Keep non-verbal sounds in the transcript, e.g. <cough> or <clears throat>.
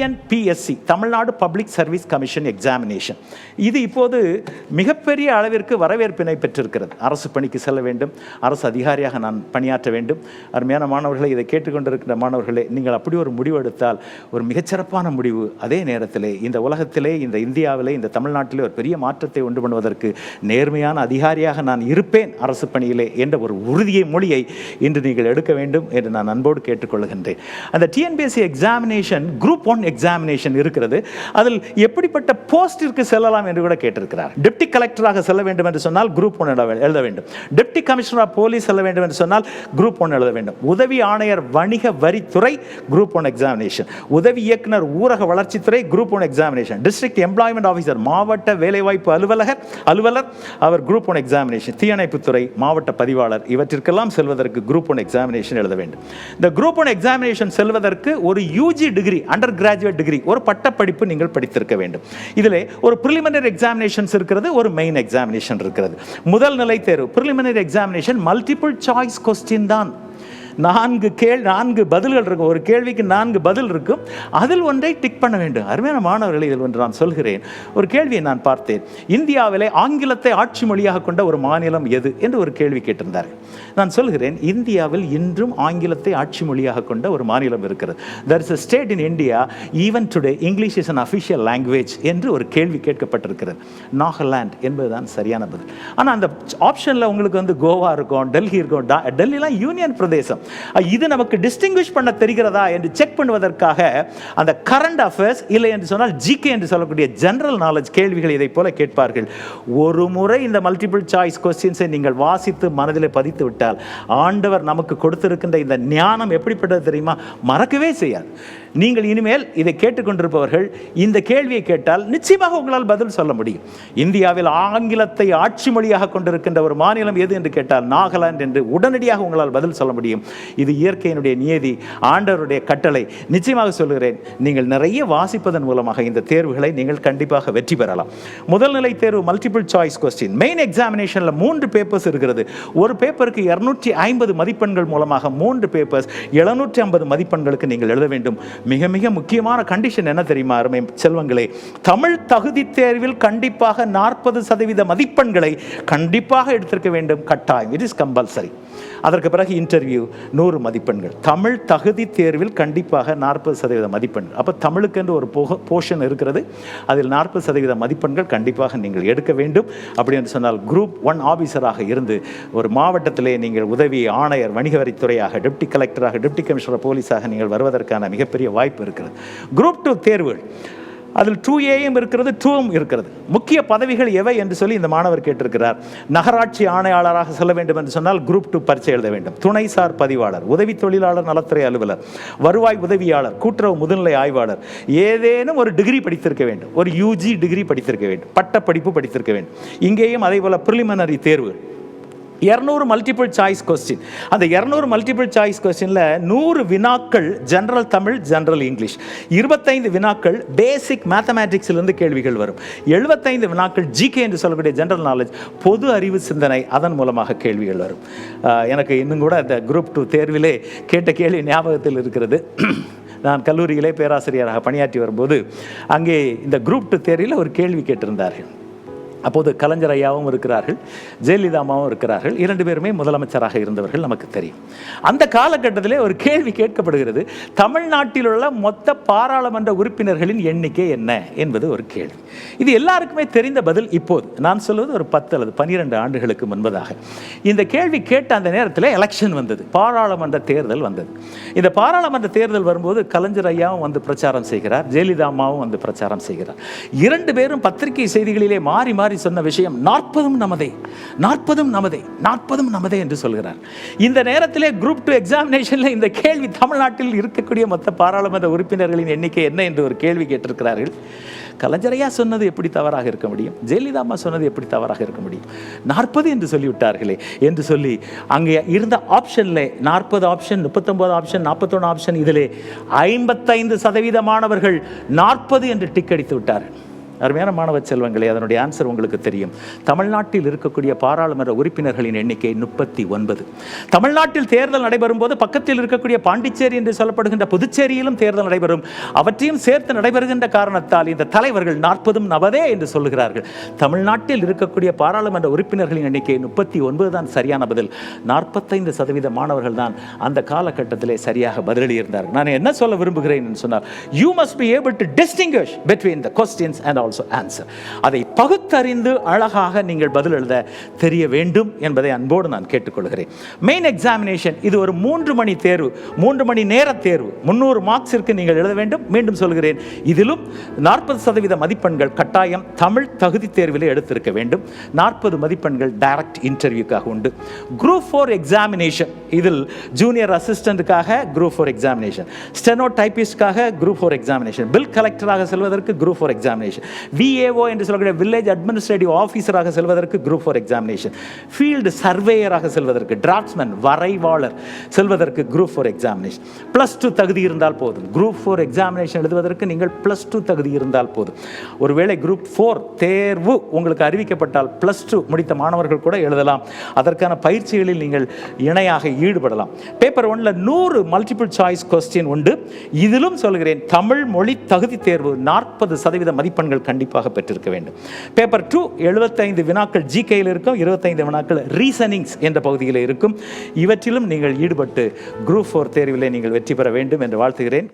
TNPSC Tamil Nadu public service commission examination இது இப்போது மிகப்பெரிய அளவிற்கு வரவேற்பினை பெற்றிருக்கிறது. அரசு பணிக்கு செல்ல வேண்டும். அரசு அதிகாரியாக நான் பணியாற்ற வேண்டும். அருமையான மாணவர்களை இதை கேட்டுக்கொண்டிருக்கிற மாணவர்களே நீங்கள் அப்படி ஒரு முடிவு எடுத்தால் ஒரு மிகச்சிறப்பான முடிவு அதே நேரத்திலே இந்த உலகத்திலே இந்த இந்தியாவிலே இந்த தமிழ்நாட்டிலே ஒரு பெரிய மாற்றத்தை உண்டு பண்ணுவதற்கு நேர்மையான அதிகாரியாக நான் இருப்பேன் அரசு பணியிலே என்ற ஒரு உறுதியை மொழியை இன்று நீங்கள் எடுக்க வேண்டும் என்று நான் அன்போடு கேட்டுக்கொள்கின்றேன். அந்த TNPSC examination group one examination இருக்கிறது. அதில் எப்படிப்பட்ட போஸ்டிற்கு செல்லலாம் என்று கூட கேட்டிருக்கிறார். டெப்டி கலெக்டராக செல்ல வேண்டும் என்று சொன்னால் குரூப் ஒன் எழுத வேண்டும். டெப்டி கமிஷனர் ஆஃப் போலீஸ் செல்ல வேண்டும் என்று சொன்னால் குரூப் ஒன் எழுத வேண்டும். உதவி ஆணையர் வணிக வரித்துறை குரூப் ஒன் எக்ஸாமினேஷன் உதவி இயக்குனர் ஊரக வளர்ச்சித்துறை group one examination district employment officer மாவட்ட வேலைவாய்ப்பு அலுவலகர் அலுவலர் அவர் குரூப் ஒன் எக்ஸாமினேஷன் தீயணைப்புத்துறை மாவட்ட பதிவாளர் இவற்றிற்கெல்லாம் செல்வதற்கு குரூப் ஒன் எக்ஸாமினேஷன் எழுத வேண்டும். இந்த குரூப் ஒன் எக்ஸாமினேஷன் செல்வதற்கு ஒரு UG degree undergraduate degree ஒரு பட்டப்படிப்பு நீங்கள் படித்திருக்க வேண்டும். இதில் ஒரு ப்ரிலிமினரி எக்ஸாமினேஷன்ஸ் இருக்கிறது ஒரு மெயின் எக்ஸாமினேஷன் இருக்கிறது. முதல் நிலை தேர்வு preliminary examination multiple choice question தான். நான்கு கேள் நான்கு பதில்கள் இருக்கும். ஒரு கேள்விக்கு நான்கு பதில் இருக்கும். அதில் ஒன்றை டிக் பண்ண வேண்டும். அருமையான மாணவர்களை இதில் ஒன்று நான் சொல்கிறேன். ஒரு கேள்வியை நான் பார்த்தேன். இந்தியாவிலே ஆங்கிலத்தை ஆட்சி மொழியாக கொண்ட ஒரு மாநிலம் எது என்று ஒரு கேள்வி கேட்டிருந்தார். நான் சொல்கிறேன் இந்தியாவில் இன்றும் ஆங்கிலத்தை ஆட்சி மொழியாக கொண்ட ஒரு மாநிலம் இருக்கிறது. There is a state in India even today English is an official language என்று ஒரு கேள்வி கேட்கப்பட்டிருக்கிறது. நாகாலாந்து என்பதுதான் சரியான பதில். ஆனால் அந்த ஆப்ஷனில் உங்களுக்கு வந்து கோவா இருக்கும் டெல்லி இருக்கும் டெல்லிலாம் யூனியன் பிரதேசம். இது நமக்கு டிஸ்டிங்விஷ் பண்ண தெரிகிறதா என்று செக் பண்ணுவதற்காக அந்த கரண்ட் அஃபேர்ஸ் இல்லை என்று சொன்னால் ஜிகே என்று சொல்லக்கூடிய ஜெனரல் நாலேஜ் கேள்விகள் இதை போல கேட்பார்கள். ஒரு முறை இந்த மல்டிபிள் சாய்ஸ் கொஸ்டின்ஸை நீங்கள் வாசித்து மனதில் பதித்து விட்டால் ஆண்டவர் நமக்கு கொடுத்திருக்கின்ற இந்த ஞானம் எப்படிப்பட்டது தெரியுமா? மறக்கவே செய்யாது. நீங்கள் இனிமேல் இதை கேட்டுக்கொண்டிருப்பவர்கள் இந்த கேள்வியை கேட்டால் நிச்சயமாக உங்களால் பதில் சொல்ல முடியும். இந்தியாவில் ஆங்கிலத்தை ஆட்சி மொழியாக கொண்டிருக்கின்ற ஒரு மாநிலம் எது என்று கேட்டால் நாகாலாந்து என்று உடனடியாக உங்களால் பதில் சொல்ல முடியும். இது இயற்கையினுடைய நியதி ஆண்டவருடைய கட்டளை. நிச்சயமாக சொல்கிறேன் நீங்கள் நிறைய வாசிப்பதன் மூலமாக இந்த தேர்வுகளை நீங்கள் கண்டிப்பாக வெற்றி பெறலாம். முதல் நிலை தேர்வு மல்டிபிள் சாய்ஸ் கொஸ்டின் மெயின் எக்ஸாமினேஷனில் மூன்று பேப்பர்ஸ் இருக்கிறது. ஒரு பேப்பருக்கு இருநூற்றி ஐம்பது மதிப்பெண்கள் மூலமாக மூன்று பேப்பர்ஸ் எழுநூற்றி ஐம்பது மதிப்பெண்களுக்கு நீங்கள் எழுத வேண்டும். மிக மிக முக்கியமான கண்டிஷன் என்ன தெரியுமா அருமை செல்வங்களே? தமிழ் தகுதி தேர்வில் கண்டிப்பாக நாற்பது சதவீத மதிப்பெண்களை கண்டிப்பாக எடுத்திருக்க வேண்டும். கட்டாயம். இட் இஸ் கம்பல்சரி அதற்கு பிறகு இன்டர்வியூ நூறு மதிப்பெண்கள். தமிழ் தகுதி தேர்வில் கண்டிப்பாக நாற்பது சதவீத மதிப்பெண்கள். அப்போ தமிழுக்கென்று ஒரு போர்ஷன் இருக்கிறது. அதில் நாற்பது சதவீத மதிப்பெண்கள் கண்டிப்பாக நீங்கள் எடுக்க வேண்டும். அப்படி என்று சொன்னால் குரூப் ஒன் ஆஃபீஸராக இருந்து ஒரு மாவட்டத்திலே நீங்கள் உதவி ஆணையர் வணிக வரித்துறையாக டெப்டி கலெக்டராக டெப்டி கமிஷனர் போலீஸாக நீங்கள் வருவதற்கான மிகப்பெரிய வாய்ப்பு இருக்கிறது. குரூப் டூ தேர்வுகள். அதில் டூ ஏயும் இருக்கிறது டூவும் இருக்கிறது. முக்கிய பதவிகள் எவை என்று சொல்லி இந்த மாணவர் கேட்டிருக்கிறார். நகராட்சி ஆணையாளராக செல்ல வேண்டும் என்று சொன்னால் குரூப் டூ பரீட்சை எழுத வேண்டும். துணைசார் பதிவாளர் உதவி தொழிலாளர் நலத்துறை அலுவலர் வருவாய் உதவியாளர் கூட்டுறவு முதுநிலை ஆய்வாளர் ஏதேனும் ஒரு டிகிரி படித்திருக்க வேண்டும். ஒரு யூஜி டிகிரி படித்திருக்க வேண்டும். பட்டப்படிப்பு படித்திருக்க வேண்டும். இங்கேயும் அதே போல் ப்ரிலிமினரி தேர்வு. இரநூறு மல்டிபிள் சாய்ஸ் கொஸ்டின் அந்த இரநூறு மல்டிபிள் சாய்ஸ் கொஸ்டினில் நூறு வினாக்கள் ஜென்ரல் தமிழ் ஜென்ரல் இங்கிலீஷ் இருபத்தைந்து வினாக்கள் பேசிக் மேத்தமேட்டிக்ஸிலிருந்து கேள்விகள் வரும். எழுபத்தைந்து வினாக்கள் ஜிகே என்று சொல்லக்கூடிய ஜென்ரல் நாலேஜ் பொது அறிவு சிந்தனை அதன் மூலமாக கேள்விகள் வரும். எனக்கு இன்னும் கூட அந்த குரூப் டூ தேர்விலே கேட்ட கேள்வி ஞாபகத்தில் இருக்கிறது. <clears throat> நான் கல்லூரியிலே பேராசிரியராக பணியாற்றி வரும்போது அங்கே இந்த குரூப் டூ தேர்வில் ஒரு கேள்வி கேட்டிருந்தார்கள். அப்போது கலைஞர் ஐயாவும் இருக்கிறார்கள் ஜெயலலிதா அம்மாவும் இருக்கிறார்கள். இரண்டு பேருமே முதலமைச்சராக இருந்தவர்கள் நமக்கு தெரியும். அந்த காலகட்டத்திலே ஒரு கேள்வி கேட்கப்படுகிறது. தமிழ்நாட்டில் உள்ள மொத்த பாராளுமன்ற உறுப்பினர்களின் எண்ணிக்கை என்ன என்பது ஒரு கேள்வி. இது எல்லாருக்குமே தெரிந்த பதில் இப்போது. நான் சொல்வது ஒரு பத்து அல்லது பன்னிரெண்டு ஆண்டுகளுக்கு முன்பதாக. இந்த கேள்வி கேட்ட அந்த நேரத்தில் எலெக்ஷன் வந்தது. பாராளுமன்ற தேர்தல் வந்தது. இந்த பாராளுமன்ற தேர்தல் வரும்போது கலைஞர் ஐயாவும் வந்து பிரச்சாரம் செய்கிறார் ஜெயலலிதா அம்மாவும் வந்து பிரச்சாரம் செய்கிறார். இரண்டு பேரும் பத்திரிகை செய்திகளிலே மாறி மாறி சொன்ன விஷயம் நாற்பதும் நமதே நாற்பதும் நமதே நாற்பதும் நமதே என்று சொல்கிறார். இந்த நேரத்திலே குரூப் டூ எக்ஸாமினேஷனில் இந்த கேள்வி தமிழ்நாட்டில் இருக்கக்கூடிய மொத்த பாராளுமன்ற உறுப்பினர்களின் எண்ணிக்கை என்ன என்று ஒரு கேள்வி கேட்டிருக்கிறார்கள். கலைஞரையா சொன்னது எப்படி தவறாக இருக்க முடியும்? ஜெயலலிதா அம்மா சொன்னது எப்படி தவறாக இருக்க முடியும்? நாற்பது என்று சொல்லிவிட்டார்களே என்று சொல்லி அங்கே இருந்த ஆப்ஷனில் நாற்பது ஆப்ஷன் முப்பத்தொம்பது ஆப்ஷன் நாற்பத்தொன்று ஆப்ஷன் இதிலே ஐம்பத்தைந்து சதவீத மாணவர்கள் நாற்பது என்று டிக் அடித்து விட்டார்கள். அருமையான மாணவ செல்வங்களே அதனுடைய ஆன்சர் உங்களுக்கு தெரியும். தமிழ்நாட்டில் இருக்கக்கூடிய பாராளுமன்ற உறுப்பினர்களின் எண்ணிக்கை முப்பத்தி ஒன்பது. தமிழ்நாட்டில் தேர்தல் நடைபெறும் போது பக்கத்தில் இருக்கக்கூடிய பாண்டிச்சேரி என்று சொல்லப்படுகின்ற புதுச்சேரியிலும் தேர்தல் நடைபெறும். அவற்றையும் சேர்த்து நடைபெறுகின்ற காரணத்தால் இந்த தலைவர்கள் நாற்பதும் நவதே என்று சொல்லுகிறார்கள். தமிழ்நாட்டில் இருக்கக்கூடிய பாராளுமன்ற உறுப்பினர்களின் எண்ணிக்கை முப்பத்தி ஒன்பது தான் சரியான பதில். நாற்பத்தைந்து சதவீத மாணவர்கள் தான் அந்த காலகட்டத்திலே சரியாக பதிலளியிருந்தார்கள். நான் என்ன சொல்ல விரும்புகிறேன் என்று சொன்னால் you must be able to distinguish between the questions and all also answer அதை பகுத்தறிந்து அழகாக நீங்கள் பதில் எழுத தெரிய வேண்டும் என்பதை அன்போடு நான் கேட்டுக்கொள்கிறேன். மெயின் எக்ஸாமினேஷன் இது ஒரு மூன்று மணி தேர்வு மூன்று மணி நேர தேர்வு. முந்நூறு மார்க்ஸிற்கு நீங்கள் எழுத வேண்டும். மீண்டும் சொல்கிறேன் இதிலும் நாற்பது சதவீத மதிப்பெண்கள் கட்டாயம் தமிழ் தகுதி தேர்வில் எடுத்திருக்க வேண்டும். நாற்பது மதிப்பெண்கள் டைரக்ட் இன்டர்வியூக்காக உண்டு. குரூப் ஃபோர் எக்ஸாமினேஷன் இதில் ஜூனியர் அசிஸ்டண்ட்டுக்காக குரூப் ஃபோர் எக்ஸாமினேஷன் ஸ்டெனோ டைபிஸ்ட்காக குரூப் ஃபோர் எக்ஸாமினேஷன் பில் கலெக்டராக செல்வதற்கு குரூப் ஃபோர் எக்ஸாமினேஷன் விஏஓ என்று சொல்லக்கூடிய வில்லேஜ் அட்மினிஸ்ட்ரேட்டிவ் ஆஃபீஸராக செல்வதற்கு குரூப் ஃபார் எக்ஸாமினேஷன் ஃபீல்டு சர்வேயராக செல்வதற்கு டிராஃப்ட்ஸ்மேன் வரைவாளர் செல்வதற்கு group four examination plus two தகுதி இருந்தால் போதும். குரூப் ஃபோர் எக்ஸாமினேஷன் எழுதுவதற்கு நீங்கள் ப்ளஸ் டூ தகுதி இருந்தால் போதும். ஒருவேளை குரூப் ஃபோர் தேர்வு உங்களுக்கு அறிவிக்கப்பட்டால் ப்ளஸ் டூ முடித்த மாணவர்கள் கூட எழுதலாம். அதற்கான பயிற்சிகளில் நீங்கள் இணையாக ஈடுபடலாம். பேப்பர் ஒன்ல நூறு மல்டிபிள் சாய்ஸ் கொஸ்டின் உண்டு. இதிலும் சொல்கிறேன் தமிழ் மொழி தகுதி தேர்வு நாற்பது சதவீத மதிப்பெண்கள் கண்டிப்பாக பெற்றிருக்க வேண்டும். பேப்பர் டூ எழுபத்தைந்து வினாக்கள் ஜிகேயில் இருக்கும் இருபத்தைந்து வினாக்கள் ரீசனிங்ஸ் என்ற பகுதியில் இருக்கும். இவற்றிலும் நீங்கள் ஈடுபட்டு குரூப் ஃபோர் தேர்விலே நீங்கள் வெற்றி பெற வேண்டும் என்று வாழ்த்துகிறேன்.